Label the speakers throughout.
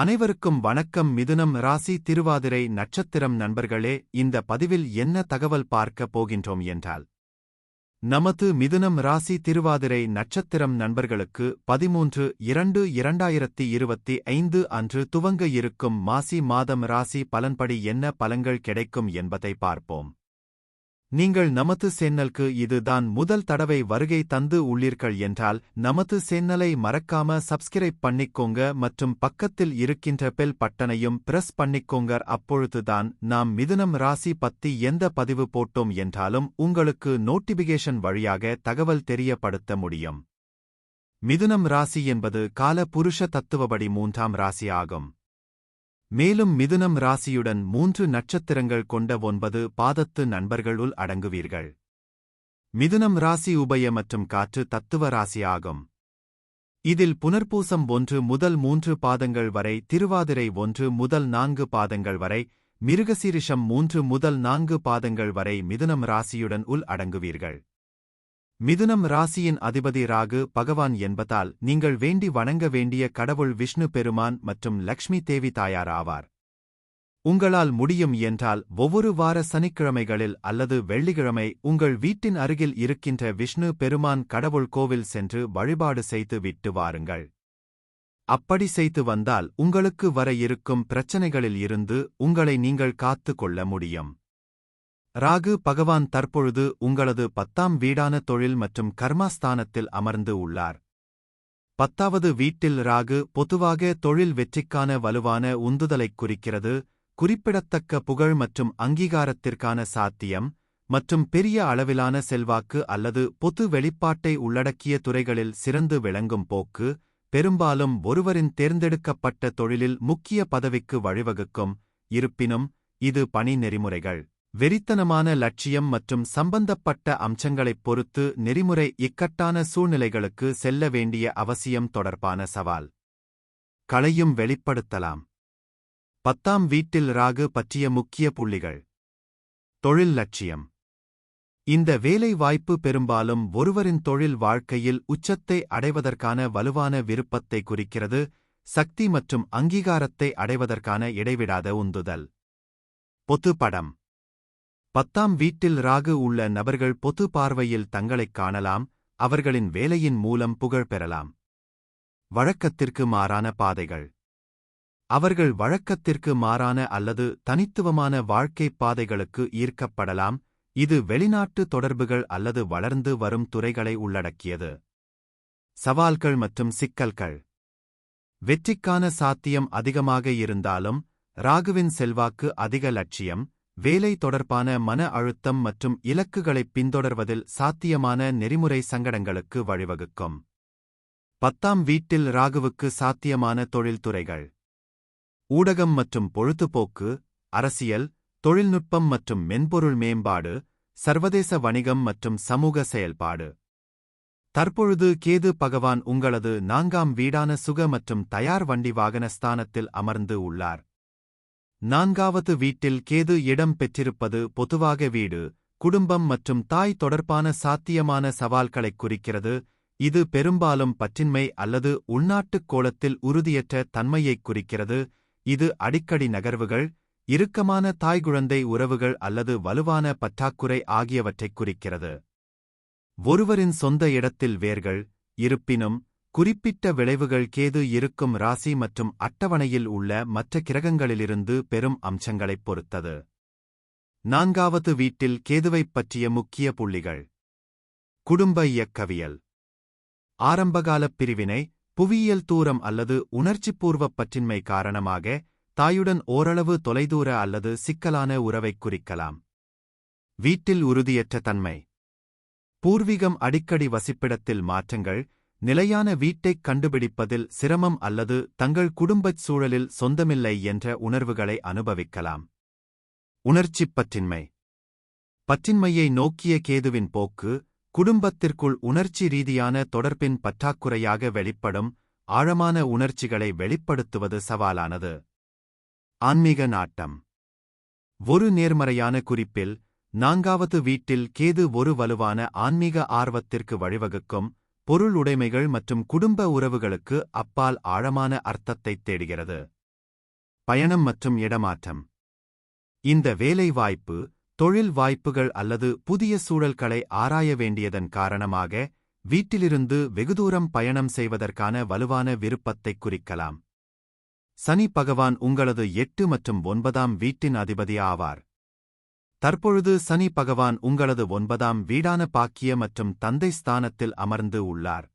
Speaker 1: அனைவருக்கும் வணக்கம். மிதுனம் ராசி திருவாதிரை நட்சத்திரம் நண்பர்களே இந்த பதிவில் என்ன தகவல் பார்க்கப் போகின்றோம் என்றால் நமது மிதுனம் ராசி திருவாதிரை நட்சத்திரம் நண்பர்களுக்கு பதிமூன்று இரண்டு இரண்டாயிரத்தி இருபத்தி ஐந்து அன்று துவங்க இருக்கும் மாசி மாதம் ராசி பலன்படி என்ன பலன்கள் கிடைக்கும் என்பதை பார்ப்போம். நீங்கள் நமது சேனலுக்கு இதுதான் முதல் தடவை வருகை தந்து உள்ளீர்கள் என்றால் நமது சேனலை மறக்காம சப்ஸ்கிரைப் பண்ணிக்கோங்க மற்றும் பக்கத்தில் இருக்கின்ற பெல் பட்டனையும் பிரஸ் பண்ணிக்கோங்க. அப்பொழுதுதான் நாம் மிதுனம் ராசி பத்தி எந்த பதிவு போட்டோம் என்றாலும் உங்களுக்கு நோட்டிபிகேஷன் வழியாக தகவல் தெரியப்படுத்த முடியும். மிதுனம் ராசி என்பது கால புருஷ தத்துவபடி மூன்றாம் ராசி ஆகும். மேலும் மிதுனம் ராசியுடன் மூன்று நட்சத்திரங்கள் கொண்ட ஒன்பது பாதத்து நண்பர்களுள் அடங்குவீர்கள். மிதுனம் ராசி உபய மற்றும் காற்று தத்துவ ராசி ஆகும் இதில் புனர்பூசம் ஒன்று முதல் மூன்று பாதங்கள் வரை திருவாதிரை ஒன்று முதல் நான்கு பாதங்கள் வரை மிருகசீரிஷம் மூன்று முதல் நான்கு பாதங்கள் வரை மிதுனம் ராசியுடன் உள் அடங்குவீர்கள். மிதுனம் ராசியின் அதிபதி ராகு பகவான் என்பதால் நீங்கள் வேண்டி வணங்க வேண்டிய கடவுள் விஷ்ணு பெருமான் மற்றும் லக்ஷ்மி தேவி தாயார் ஆவார் உங்களால் முடியும் என்றால் ஒவ்வொரு வார சனிக்கிழமைகளில் அல்லது வெள்ளிக்கிழமை உங்கள் வீட்டின் அருகில் இருக்கின்ற விஷ்ணு பெருமான் கடவுள் கோவில் சென்று வழிபாடு செய்து விட்டு வாருங்கள். அப்படி செய்து வந்தால் உங்களுக்கு வர இருக்கும் பிரச்சனைகளில் இருந்து உங்களை நீங்கள் காத்து கொள்ள முடியும். ராகு பகவான் தற்பொழுது உங்களது பத்தாம் வீடான தொழில் மற்றும் கர்மாஸ்தானத்தில் அமர்ந்து உள்ளார். பத்தாவது வீட்டில் ராகு பொதுவாக தொழில் வெற்றிக்கான வலுவான உந்துதலைக் குறிக்கிறது. குறிப்பிடத்தக்க புகழ் மற்றும் அங்கீகாரத்திற்கான சாத்தியம் மற்றும் பெரிய அளவிலான செல்வாக்கு அல்லது பொது வெளிப்பாட்டை உள்ளடக்கிய துறைகளில் சிறந்து விளங்கும் போக்கு பெரும்பாலும் ஒருவரின் தேர்ந்தெடுக்கப்பட்ட தொழிலில் முக்கிய பதவிக்கு வழிவகுக்கும். இருப்பினும் இது பணி நெறிமுறைகள். வெறித்தனமான லட்சியம் மற்றும் சம்பந்தப்பட்ட அம்சங்களைப் பொறுத்து நெறிமுறை இக்கட்டான சூழ்நிலைகளுக்கு செல்ல வேண்டிய அவசியம் தொடர்பான சவால். களையும் வெளிப்படுத்தலாம். பத்தாம் வீட்டில் ராகு பற்றிய முக்கிய புள்ளிகள். தொழில் லட்சியம். இந்த வேலை வாய்ப்பு பெரும்பாலும் ஒருவரின் தொழில் வாழ்க்கையில் உச்சத்தை அடைவதற்கான வலுவான விருப்பத்தை குறிக்கிறது சக்தி மற்றும் அங்கீகாரத்தை அடைவதற்கான இடைவிடாத உந்துதல். பொது படம் பத்தாம் வீட்டில் ராகு உள்ள நபர்கள் பொது பார்வையில் தங்களைக் காணலாம் அவர்களின் வேலையின் மூலம் புகழ் பெறலாம். வழக்கத்திற்கு மாறான பாதைகள். அவர்கள் வழக்கத்திற்கு மாறான அல்லது தனித்துவமான வாழ்க்கைப் பாதைகளுக்கு ஈர்க்கப்படலாம் இது வெளிநாட்டு தொடர்புகள் அல்லது வளர்ந்து வரும் துறைகளை உள்ளடக்கியது. சவால்கள் மற்றும் சிக்கல்கள். வெற்றிக்கான சாத்தியம் அதிகமாக இருந்தாலும் ராகுவின் செல்வாக்கு அதிக லட்சியம் வேலை தொடர்பான மன அழுத்தம் மற்றும் இலக்குகளைப் பின்தொடர்வதில் சாத்தியமான நெறிமுறை சங்கடங்களுக்கு வழிவகுக்கும். பத்தாம் வீட்டில் ராகுவுக்கு சாத்தியமான தொழில்துறைகள். ஊடகம் மற்றும் பொழுதுபோக்கு அரசியல் தொழில்நுட்பம் மற்றும் மென்பொருள் மேம்பாடு சர்வதேச வணிகம் மற்றும் சமூக செயல்பாடு. தற்பொழுது கேது பகவான் உங்களது நான்காம் வீடான சுக மற்றும் தயார் வண்டி வாகன ஸ்தானத்தில் அமர்ந்து உள்ளார். நான்காவது வீட்டில் கேது இடம் பெற்றிருப்பது பொதுவாக வீடு குடும்பம் மற்றும் தாய் தொடர்பான சாத்தியமான சவால்களைக் குறிக்கிறது. இது பெரும்பாலும் பற்றின்மை அல்லது உள்நாட்டுக் கோலத்தில் உறுதியற்ற தன்மையைக் குறிக்கிறது. இது அடிக்கடி நகர்வுகள் இறுக்கமான தாய்குழந்தை உறவுகள் அல்லது வலுவான பற்றாக்குறை ஆகியவற்றைக் குறிக்கிறது. ஒருவரின் சொந்த இடத்தில் வேர்கள் இருப்பினும் குறிப்பிட்ட விளைவுகள் கேது இருக்கும் ராசி மற்றும் அட்டவணையில் உள்ள மற்ற கிரகங்களிலிருந்து பெரும் அம்சங்களைப் பொறுத்தது. நான்காவது வீட்டில் கேதுவைப் பற்றிய முக்கிய புள்ளிகள். குடும்ப இயக்கவியல். ஆரம்பகாலப் பிரிவினை புவியியல் தூரம் அல்லது உணர்ச்சிப்பூர்வப் பற்றின்மை காரணமாக தாயுடன் ஓரளவு தொலைதூர அல்லது சிக்கலான உறவைக் குறிக்கலாம். வீட்டில் உறுதியற்ற தன்மை. பூர்வீகம் அடிக்கடி வசிப்பிடத்தில் மாற்றங்கள் நிலையான வீட்டைக் கண்டுபிடிப்பதில் சிரமம் அல்லது தங்கள் குடும்பச் சூழலில் சொந்தமில்லை என்ற உணர்வுகளை அனுபவிக்கலாம். உணர்ச்சிப் பற்றின்மை. பற்றின்மையை நோக்கிய கேதுவின் போக்கு குடும்பத்திற்குள் உணர்ச்சி ரீதியான தொடர்பின் பற்றாக்குறையாக வெளிப்படும் ஆழமான உணர்ச்சிகளை வெளிப்படுத்துவது சவாலானது. ஆன்மீக நாட்டம். ஒரு நேர்மறையான குறிப்பில் நான்காவது வீட்டில் கேது ஒரு வலுவான ஆன்மீக ஆர்வத்திற்கு வழிவகுக்கும் பொருள் உடைமைகள் மற்றும் குடும்ப உறவுகளுக்கு அப்பால் ஆழமான அர்த்தத்தைத் தேடுகிறது. பயணம் மற்றும் இடமாற்றம். இந்த வேலைவாய்ப்பு தொழில் வாய்ப்புகள் அல்லது புதிய சூழல்களை ஆராய வேண்டியதன் காரணமாக வீட்டிலிருந்து வெகுதூரம் பயணம் செய்வதற்கான வலுவான விருப்பத்தைக் குறிக்கலாம். சனி பகவான் உங்களது எட்டு மற்றும் ஒன்பதாம் வீட்டின் அதிபதி ஆவார். தற்பொழுது சனி பகவான் உங்களது ஒன்பதாம் வீடான பாக்கிய மற்றும் தந்தை ஸ்தானத்தில் அமர்ந்து உள்ளார்.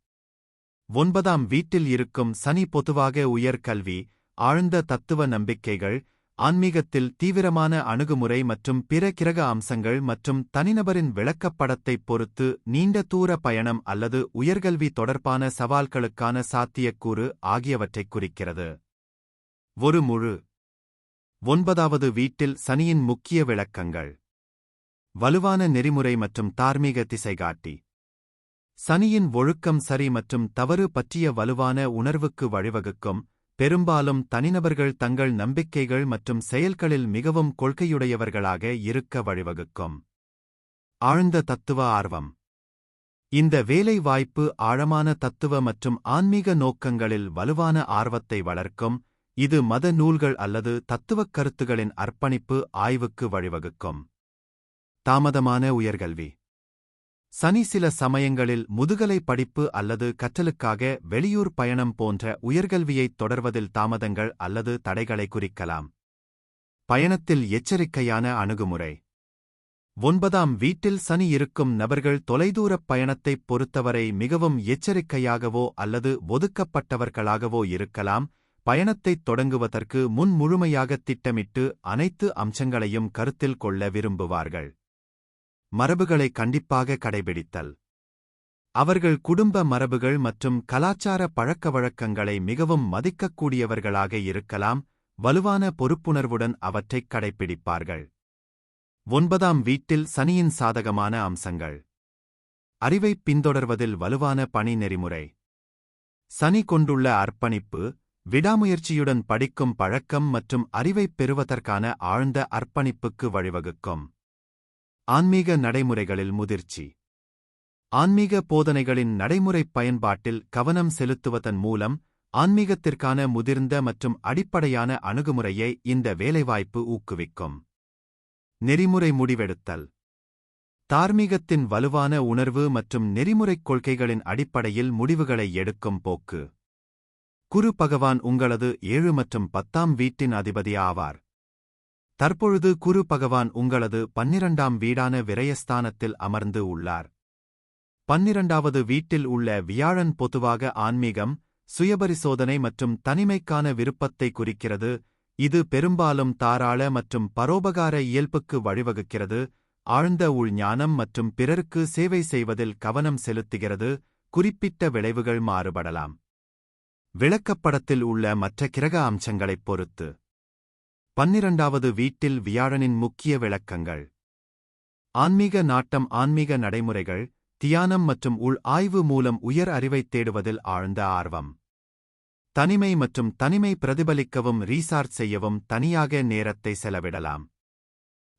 Speaker 1: ஒன்பதாம் வீட்டில் இருக்கும் சனி பொதுவாக உயர்கல்வி ஆழ்ந்த தத்துவ நம்பிக்கைகள் ஆன்மீகத்தில் தீவிரமான அணுகுமுறை மற்றும் பிற கிரக அம்சங்கள் மற்றும் தனிநபரின் விளக்கப்படத்தைப் பொறுத்து நீண்ட தூர பயணம் அல்லது உயர்கல்வி தொடர்பான சவால்களுக்கான சாத்தியக்கூறு ஆகியவற்றைக் குறிக்கிறது. ஒரு முழு ஒன்பதாவது வீட்டில் சனியின் முக்கிய விளக்கங்கள். வலுவான நெறிமுறை மற்றும் தார்மீக திசைகாட்டி. சனியின் ஒழுக்கம் சரி மற்றும் தவறு பற்றிய வலுவான உணர்வுக்கு வழிவகுக்கும். பெரும்பாலும் தனிநபர்கள் தங்கள் நம்பிக்கைகள் மற்றும் செயல்களில் மிகவும் கொள்கையுடையவர்களாக இருக்க வழிவகுக்கும். ஆழ்ந்த தத்துவ ஆர்வம். இந்த வேலை வாய்ப்பு ஆழமான தத்துவ மற்றும் ஆன்மீக நோக்கங்களில் வலுவான ஆர்வத்தை வளர்க்கும். இது மத நூல்கள் அல்லது தத்துவக் கருத்துகளின் அர்ப்பணிப்பு ஆய்வுக்கு வழிவகுக்கும். தாமதமான உயர்கல்வி. சனி சில சமயங்களில் முதுகலை படிப்பு அல்லது கற்றலுக்காக வெளியூர் பயணம் போன்ற உயர்கல்வியைத் தொடர்வதில் தாமதங்கள் அல்லது தடைகளை குறிக்கலாம். பயணத்தில் எச்சரிக்கையான அணுகுமுறை. ஒன்பதாம் வீட்டில் சனி இருக்கும் நபர்கள் தொலைதூரப் பயணத்தைப் பொறுத்தவரை மிகவும் எச்சரிக்கையாகவோ அல்லது ஒதுக்கப்பட்டவர்களாகவோ இருக்கலாம். பயணத்தைத் தொடங்குவதற்கு முன் முழுமையாகத் திட்டமிட்டு அனைத்து அம்சங்களையும் கருத்தில் கொள்ள விரும்புவார்கள். மரபுகளை கண்டிப்பாக கடைபிடித்தல். அவர்கள் குடும்ப மரபுகள் மற்றும் கலாச்சார பழக்கவழக்கங்களை மிகவும் மதிக்கக்கூடியவர்களாக இருக்கலாம் வலுவான பொறுப்புணர்வுடன் அவற்றைக் கடைப்பிடிப்பார்கள் ஒன்பதாம் வீட்டில் சனியின் சாதகமான அம்சங்கள். அறிவைப் பின்தொடர்வதில் வலுவான பணி நெறிமுறை. சனி கொண்டுள்ள அர்ப்பணிப்பு விடாமுயற்சியுடன் படிக்கும் பழக்கம் மற்றும் அறிவைப் பெறுவதற்கான ஆழ்ந்த அர்ப்பணிப்புக்கு வழிவகுக்கும். ஆன்மீக நடைமுறைகளில் முதிர்ச்சி. ஆன்மீக போதனைகளின் நடைமுறைப் பயன்பாட்டில் கவனம் செலுத்துவதன் மூலம் ஆன்மீகத்திற்கான முதிர்ந்த மற்றும் அடிப்படையான அணுகுமுறையை இந்த வேலைவாய்ப்பு ஊக்குவிக்கும். நெறிமுறை முடிவெடுத்தல். தார்மீகத்தின் வலுவான உணர்வு மற்றும் நெறிமுறைக் கொள்கைகளின் அடிப்படையில் முடிவுகளை எடுக்கும் போக்கு. குரு பகவான் உங்களது ஏழு மற்றும் பத்தாம் வீட்டின் அதிபதி ஆவார். தற்பொழுது குரு பகவான் உங்களது பன்னிரண்டாம் வீடான விரயஸ்தானத்தில் அமர்ந்து உள்ளார். பன்னிரண்டாவது வீட்டில் உள்ள வியாழன் பொதுவாக ஆன்மீகம் சுயபரிசோதனை மற்றும் தனிமைக்கான விருப்பத்தை குறிக்கிறது. இது பெரும்பாலும் தாராள மற்றும் பரோபகார இயல்புக்கு வழிவகுக்கிறது. ஆழ்ந்த உள்ஞானம் மற்றும் பிறருக்கு சேவை செய்வதில் கவனம் செலுத்துகிறது. குறிப்பிட்ட விளைவுகள் மாறுபடலாம். விளக்கப்படத்தில் உள்ள மற்ற கிரக அம்சங்களைப் பொறுத்து. பன்னிரண்டாவது வீட்டில் வியாழனின் முக்கிய விளக்கங்கள். ஆன்மீக நாட்டம் ஆன்மீக நடைமுறைகள் தியானம் மற்றும் உள் ஆய்வு மூலம் உயர் அறிவைத் தேடுவதில் ஆழ்ந்த ஆர்வம். தனிமை மற்றும் தனிமை பிரதிபலிக்கவும் ரீசார்ஜ் செய்யவும் தனியாக நேரத்தை செலவிடலாம்.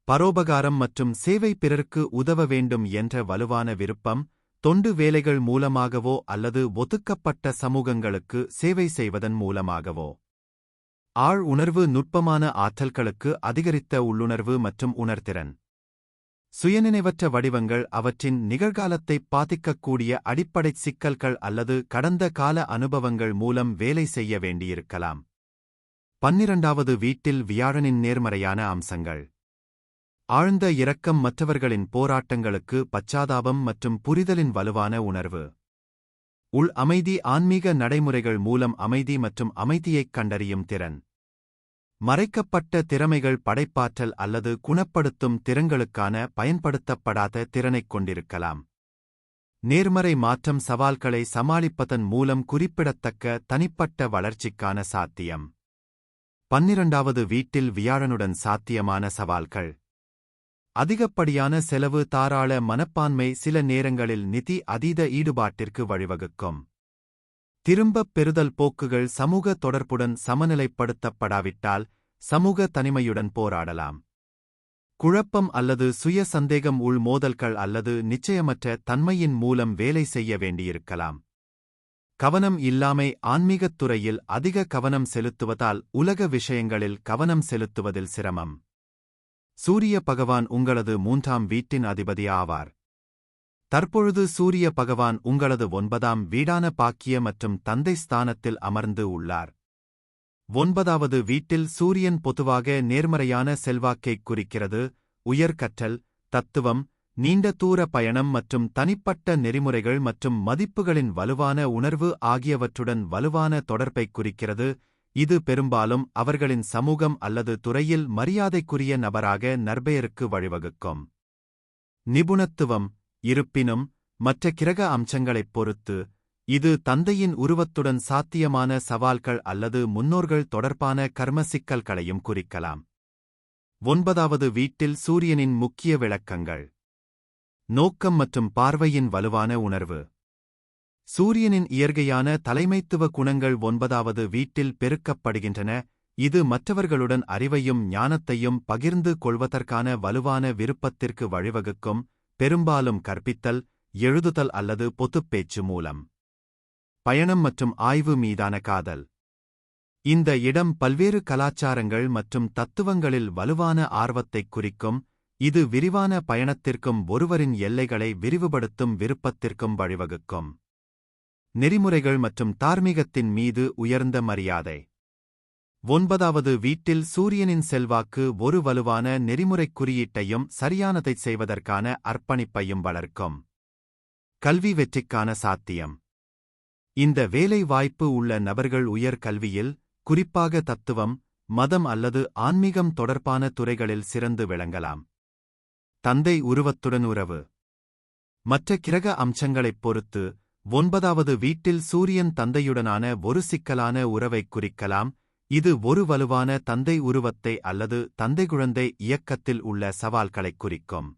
Speaker 1: பரோபகாரம் மற்றும் சேவை பிறர்க்கு உதவ வேண்டும் என்ற வலுவான விருப்பம் தொண்டு வேலைகள் மூலமாகவோ அல்லது ஒதுக்கப்பட்ட சமூகங்களுக்கு சேவை செய்வதன் மூலமாகவோ. ஆழ் உணர்வு நுட்பமான ஆற்றல்களுக்கு அதிகரித்த உள்ளுணர்வு மற்றும் உணர்திறன். சுயநினைவற்ற வடிவங்கள் அவற்றின் நிகழ்காலத்தை பாதிக்கக்கூடிய அடிப்படைச் சிக்கல்கள் அல்லது கடந்த கால அனுபவங்கள் மூலம் வேலை செய்ய வேண்டியிருக்கலாம். பன்னிரண்டாவது வீட்டில் வியாழனின் நேர்மறையான அம்சங்கள். ஆழ்ந்த இரக்கம் மற்றவர்களின் போராட்டங்களுக்கு பச்சாதாபம் மற்றும் புரிதலின் வலுவான உணர்வு. உள் அமைதி ஆன்மீக நடைமுறைகள் மூலம் அமைதி மற்றும் அமைதியைக் கண்டறியும் திறன். மறைக்கப்பட்ட திறமைகள் படைப்பாற்றல் அல்லது குணப்படுத்தும் திறன்களுக்கான பயன்படுத்தப்படாத திறனைக் கொண்டிருக்கலாம். நேர்மறை மாற்றம் சவால்களை சமாளிப்பதன் மூலம் குறிப்பிடத்தக்க தனிப்பட்ட வளர்ச்சிக்கான சாத்தியம். பன்னிரண்டாவது வீட்டில் வியாழனுடன் சாத்தியமான சவால்கள். அதிகப்படியான செலவு தாராள மனப்பான்மை சில நேரங்களில் நிதி அதீத ஈடுபாட்டிற்கு வழிவகுக்கும். திரும்பப் பெறுதல் போக்குகள் சமூக தொடர்புடன் சமநிலைப்படுத்தப்படாவிட்டால் சமூக தனிமையுடன் போராடலாம். குழப்பம் அல்லது சுய சந்தேகம் உள் மோதல்கள் அல்லது நிச்சயமற்ற தன்மையின் மூலம் வேலை செய்ய வேண்டியிருக்கலாம். கவனம் இல்லாமை ஆன்மீகத் துறையில் அதிக கவனம் செலுத்துவதால் உலக விஷயங்களில் கவனம் செலுத்துவதில் சிரமம். சூரிய பகவான் உங்களது மூன்றாம் வீட்டின் அதிபதி ஆவார். தற்பொழுது சூரிய பகவான் உங்களது ஒன்பதாம் வீடான பாக்கிய மற்றும் தந்தை ஸ்தானத்தில் அமர்ந்து உள்ளார். ஒன்பதாவது வீட்டில் சூரியன் பொதுவாக நேர்மறையான செல்வாக்கைக் குறிக்கிறது. உயர்கற்றல் தத்துவம் நீண்ட தூர பயணம் மற்றும் தனிப்பட்ட நெறிமுறைகள் மற்றும் மதிப்புகளின் வலுவான உணர்வு ஆகியவற்றுடன் வலுவான தொடர்பைக் குறிக்கிறது. இது பெரும்பாலும் அவர்களின் சமூகம் அல்லது துறையில் மரியாதைக்குரிய நபராக நற்பெயருக்கு வழிவகுக்கும். நிபுணத்துவம் இருப்பினும் மற்ற கிரக அம்சங்களைப் பொறுத்து இது தந்தையின் உருவத்துடன் சாத்தியமான சவால்கள் அல்லது முன்னோர்கள் தொடர்பான கர்ம சிக்கல்களையும் குறிக்கலாம். ஒன்பதாவது வீட்டில் சூரியனின் முக்கிய விளக்கங்கள். நோக்கம் மற்றும் பார்வையின் வலுவான உணர்வு. சூரியனின் இயற்கையான தலைமைத்துவ குணங்கள் ஒன்பதாவது வீட்டில் பெருக்கப்படுகின்றன. இது மற்றவர்களுடன் அறிவையும் ஞானத்தையும் பகிர்ந்து கொள்வதற்கான வலுவான விருப்பத்திற்கு வழிவகுக்கும் பெரும்பாலும் கற்பித்தல் எழுதுதல் அல்லது பொத்துப்பேச்சு மூலம். பயணம் மற்றும் ஆய்வு மீதான காதல். இந்த இடம் பல்வேறு கலாச்சாரங்கள் மற்றும் தத்துவங்களில் வலுவான ஆர்வத்தைக் குறிக்கும் இது விரிவான பயணத்திற்கும் ஒருவரின் எல்லைகளை விரிவுபடுத்தும் விருப்பத்திற்கும் வழிவகுக்கும். நெறிமுறைகள் மற்றும் தார்மீகத்தின் மீது உயர்ந்த மரியாதை. ஒன்பதாவது வீட்டில் சூரியனின் செல்வாக்கு ஒரு வலுவான நெறிமுறைக் குறியீட்டையும் சரியானதைச் செய்வதற்கான அர்ப்பணிப்பையும் வளர்க்கும். கல்வி வெற்றிக்கான சாத்தியம். இந்த வேலை வாய்ப்பு உள்ள நபர்கள் உயர் கல்வியில் குறிப்பாக தத்துவம் மதம் அல்லது ஆன்மீகம் தொடர்பான துறைகளில் சிறந்து விளங்கலாம். தந்தை உருவத்துடன் உறவு. மற்ற கிரக அம்சங்களைப் பொறுத்து ஒன்பதாவது வீட்டில் சூரியன் தந்தையுடனான ஒரு சிக்கலான உறவைக் குறிக்கலாம். இது ஒரு வலுவான தந்தை உருவத்தை அல்லது தந்தை குழந்தை இயக்கத்தில் உள்ள சவால்களைக் குறிக்கும்.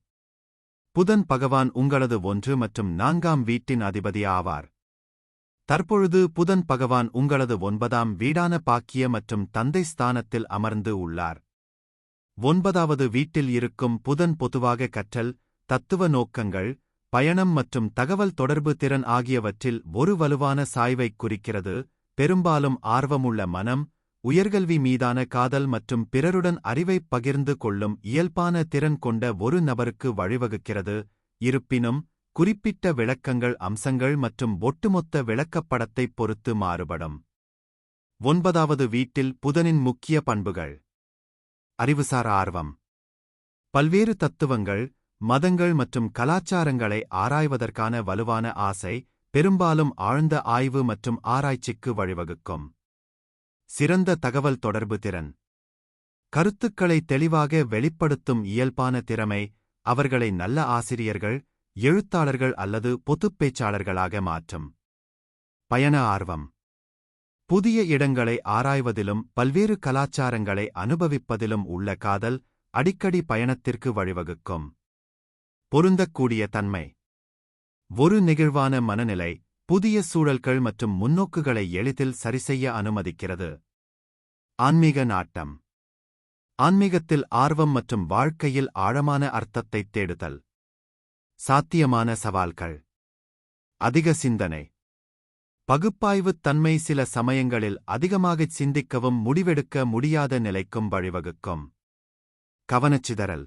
Speaker 1: புதன் பகவான் உங்களது ஒன்று மற்றும் நான்காம் வீட்டின் அதிபதி ஆவார். தற்பொழுது புதன் பகவான் உங்களது ஒன்பதாம் வீடான பாக்கிய மற்றும் தந்தை ஸ்தானத்தில் அமர்ந்து உள்ளார். ஒன்பதாவது வீட்டில் இருக்கும் புதன் பொதுவாக கற்றல் தத்துவ நோக்கங்கள் பயணம் மற்றும் தகவல் தொடர்பு திறன் ஆகியவற்றில் ஒரு வலுவான சாய்வைக் குறிக்கிறது. பெரும்பாலும் ஆர்வமுள்ள மனம் உயர்கல்வி மீதான காதல் மற்றும் பிறருடன் அறிவைப் பகிர்ந்து கொள்ளும் இயல்பான திறன் கொண்ட ஒரு நபருக்கு வழிவகுக்கிறது. இருப்பினும் குறிப்பிட்ட விளக்கங்கள் அம்சங்கள் மற்றும் ஒட்டுமொத்த விளக்கப்படத்தைப் பொறுத்து மாறுபடும். ஒன்பதாவது வீட்டில் புதனின் முக்கிய பண்புகள். அறிவுசார் ஆர்வம். பல்வேறு தத்துவங்கள் மதங்கள் மற்றும் கலாச்சாரங்களை ஆராய்வதற்கான வலுவான ஆசை பெரும்பாலும் ஆழ்ந்த ஆய்வு மற்றும் ஆராய்ச்சிக்கு வழிவகுக்கும். சிறந்த தகவல் தொடர்பு திறன். கருத்துக்களை தெளிவாக வெளிப்படுத்தும் இயல்பான திறமை அவர்களை நல்ல ஆசிரியர்கள் எழுத்தாளர்கள் அல்லது பொதுப் பேச்சாளர்களாக மாற்றும். பயண ஆர்வம். புதிய இடங்களை ஆராய்வதிலும் பல்வேறு கலாச்சாரங்களை அனுபவிப்பதிலும் உள்ள காதல் அடிக்கடி பயணத்திற்கு வழிவகுக்கும். பொருந்தக்கூடிய தன்மை. ஒரு நெகிழ்வான மனநிலை புதிய சூழல்கள் மற்றும் முன்னோக்குகளை எளிதில் சரிசெய்ய அனுமதிக்கிறது. ஆன்மீக நாட்டம். ஆன்மீகத்தில் ஆர்வம் மற்றும் வாழ்க்கையில் ஆழமான அர்த்தத்தைத் தேடுதல். சாத்தியமான சவால்கள். அதிக சிந்தனை. பகுப்பாய்வுத் தன்மை சில சமயங்களில் அதிகமாகச் சிந்திக்கவும் முடிவெடுக்க முடியாத நிலைக்கும் வழிவகுக்கும். கவனச்சிதறல்.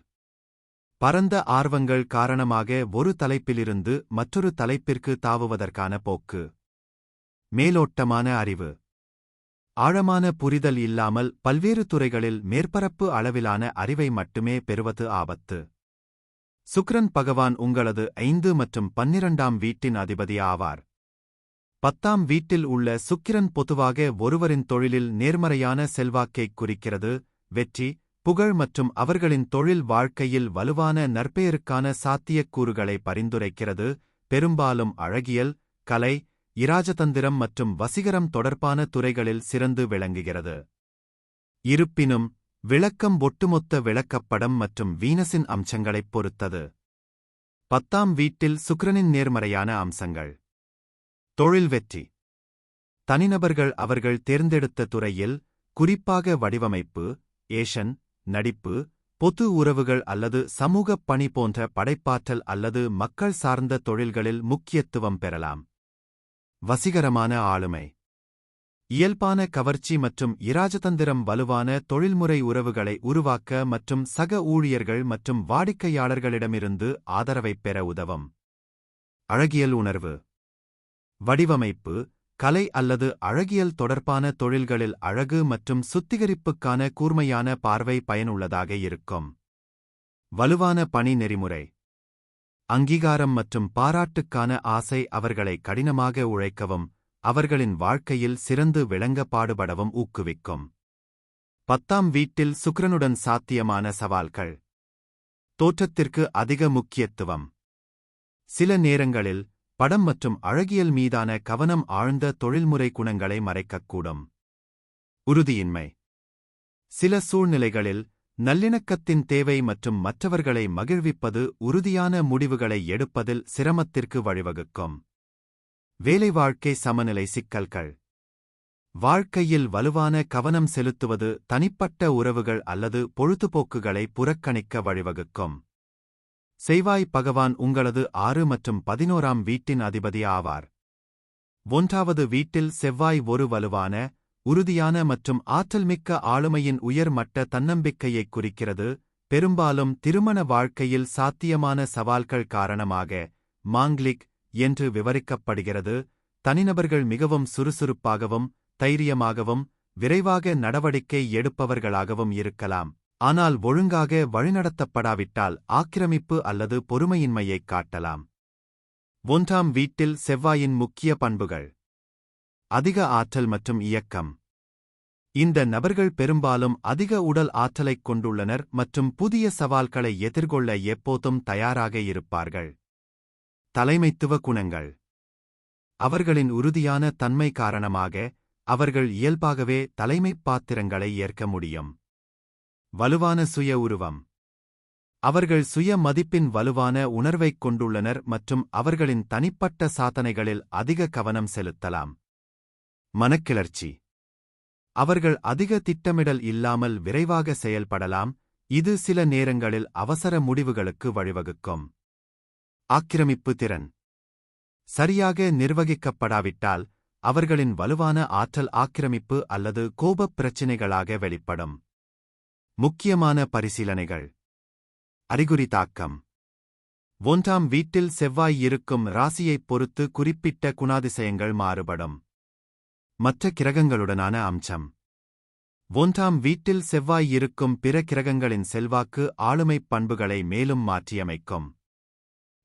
Speaker 1: பரந்த ஆர்வங்கள் காரணமாக ஒரு தலைப்பிலிருந்து மற்றொரு தலைப்பிற்கு தாவுவதற்கான போக்கு. மேலோட்டமான அறிவு. ஆழமான புரிதல் இல்லாமல் பல்வேறு துறைகளில் மேற்பரப்பு அளவிலான அறிவை மட்டுமே பெறுவது ஆபத்து. சுக்ரன் பகவான் உங்களது ஐந்து மற்றும் பன்னிரண்டாம் வீட்டின் அதிபதி ஆவார். பத்தாம் வீட்டில் உள்ள சுக்கிரன் பொதுவாக ஒருவரின் தொழிலில் நேர்மறையான செல்வாக்கைக் குறிக்கிறது வெற்றி புகழ் மற்றும் அவர்களின் தொழில் வாழ்க்கையில் வலுவான நற்பெயருக்கான சாத்தியக்கூறுகளை பரிந்துரைக்கிறது. பெரும்பாலும் அழகியல் கலை இராஜதந்திரம் மற்றும் வசீகரம் தொடர்பான துறைகளில் சிறந்து விளங்குகிறது. இருப்பினும் விளக்கம் ஒட்டுமொத்த விளக்கப்படம் மற்றும் வீனஸின் அம்சங்களைப் பொறுத்தது. பத்தாம் வீட்டில் சுக்ரனின் நேர்மறையான அம்சங்கள். தொழில் வெற்றி. தனிநபர்கள் அவர்கள் தேர்ந்தெடுத்த துறையில் குறிப்பாக வடிவமைப்பு ஏஷன் நடிப்பு பொது உறவுகள் அல்லது சமூகப் பணி போன்ற படைப்பாற்றல் அல்லது மக்கள் சார்ந்த தொழில்களில் முக்கியத்துவம் பெறலாம். வசீகரமான ஆளுமை. இயல்பான கவர்ச்சி மற்றும் இராஜதந்திரம் வலுவான தொழில்முறை உறவுகளை உருவாக்க மற்றும் சக ஊழியர்கள் மற்றும் வாடிக்கையாளர்களிடமிருந்து ஆதரவைப் பெற உதவும். அழகியல் உணர்வு. வடிவமைப்பு கலை அல்லது அழகியல் தொடர்பான தொழில்களில் அழகு மற்றும் சுத்திகரிப்புக்கான கூர்மையான பார்வை பயனுள்ளதாக இருக்கும். வலுவான பணி நெறிமுறை. அங்கீகாரம் மற்றும் பாராட்டுக்கான ஆசை அவர்களை கடினமாக உழைக்கவும் அவர்களின் வாழ்க்கையில் சிறந்து விளங்க பாடுபடவும் ஊக்குவிக்கும். பத்தாம் வீட்டில் சுக்கிரனுடன் சாத்தியமான சவால்கள். தோற்றத்திற்கு அதிக முக்கியத்துவம். சில நேரங்களில் படம் மற்றும் அழகியல் மீதான கவனம் ஆழ்ந்த தொழில்முறை குணங்களை மறைக்கக்கூடும். உறுதியின்மை. சில சூழ்நிலைகளில் நல்லிணக்கத்தின் தேவை மற்றும் மற்றவர்களை மகிழ்விப்பது உறுதியான முடிவுகளை எடுப்பதில் சிரமத்திற்கு வழிவகுக்கும். வேலை வாழ்க்கை சமநிலை சிக்கல்கள். வாழ்க்கையில் வலுவான கவனம் செலுத்துவது தனிப்பட்ட உறவுகள் அல்லது பொழுதுபோக்குகளை புறக்கணிக்க வழிவகுக்கும். செய்வாய் பகவான் உங்களது ஆறு மற்றும் பதினோராம் வீட்டின் அதிபதி ஆவார் ஒன்றாவது வீட்டில் செவ்வாய் ஒரு வலுவான உறுதியான மற்றும் ஆற்றல்மிக்க ஆளுமையின் உயர்மட்ட தன்னம்பிக்கையைக் குறிக்கிறது. பெரும்பாலும் திருமண வாழ்க்கையில் சாத்தியமான சவால்கள் காரணமாக மாங்லிக் என்று விவரிக்கப்படுகிறது. தனிநபர்கள் மிகவும் சுறுசுறுப்பாகவும் தைரியமாகவும் விரைவாக நடவடிக்கை எடுப்பவர்களாகவும் இருக்கலாம். ஆனால் ஒழுங்காக வழிநடத்தப்படாவிட்டால் ஆக்கிரமிப்பு அல்லது பொறுமையின்மையைக் காட்டலாம். ஒன்றாம் வீட்டில் செவ்வாயின் முக்கிய பண்புகள். அதிக ஆற்றல் மற்றும் இயக்கம். இந்த நபர்கள் பெரும்பாலும் அதிக உடல் ஆற்றலைக் கொண்டுள்ளனர் மற்றும் புதிய சவால்களை எதிர்கொள்ள எப்போதும் தயாராக இருப்பார்கள். தலைமைத்துவ குணங்கள். அவர்களின் உறுதியான தன்மை காரணமாக அவர்கள் இயல்பாகவே தலைமைப் பாத்திரங்களை ஏற்க முடியும். வலுவான சுய உருவம். அவர்கள் சுய மதிப்பின் வலுவான உணர்வைக் கொண்டுள்ளனர் மற்றும் அவர்களின் தனிப்பட்ட சாதனைகளில் அதிக கவனம் செலுத்தலாம். மனக்கிளர்ச்சி. அவர்கள் அதிக திட்டமிடல் இல்லாமல் விரைவாக செயல்படலாம். இது சில நேரங்களில் அவசர முடிவுகளுக்கு வழிவகுக்கும். ஆக்கிரமிப்பு திறன். சரியாக நிர்வகிக்கப்படாவிட்டால் அவர்களின் வலுவான ஆற்றல் ஆக்கிரமிப்பு அல்லது கோபப் பிரச்சினைகளாக வெளிப்படும். முக்கியமான பரிசீலனைகள். அறிகுறி தாக்கம். ஒன்றாம் வீட்டில் செவ்வாய் இருக்கும் ராசியைப் பொறுத்து குறிப்பிட்ட குணாதிசயங்கள் மாறுபடும். மற்ற கிரகங்களுடனான அம்சம். ஒன்றாம் வீட்டில் செவ்வாய் இருக்கும் பிற கிரகங்களின் செல்வாக்கு ஆளுமைப் பண்புகளை மேலும் மாற்றியமைக்கும்.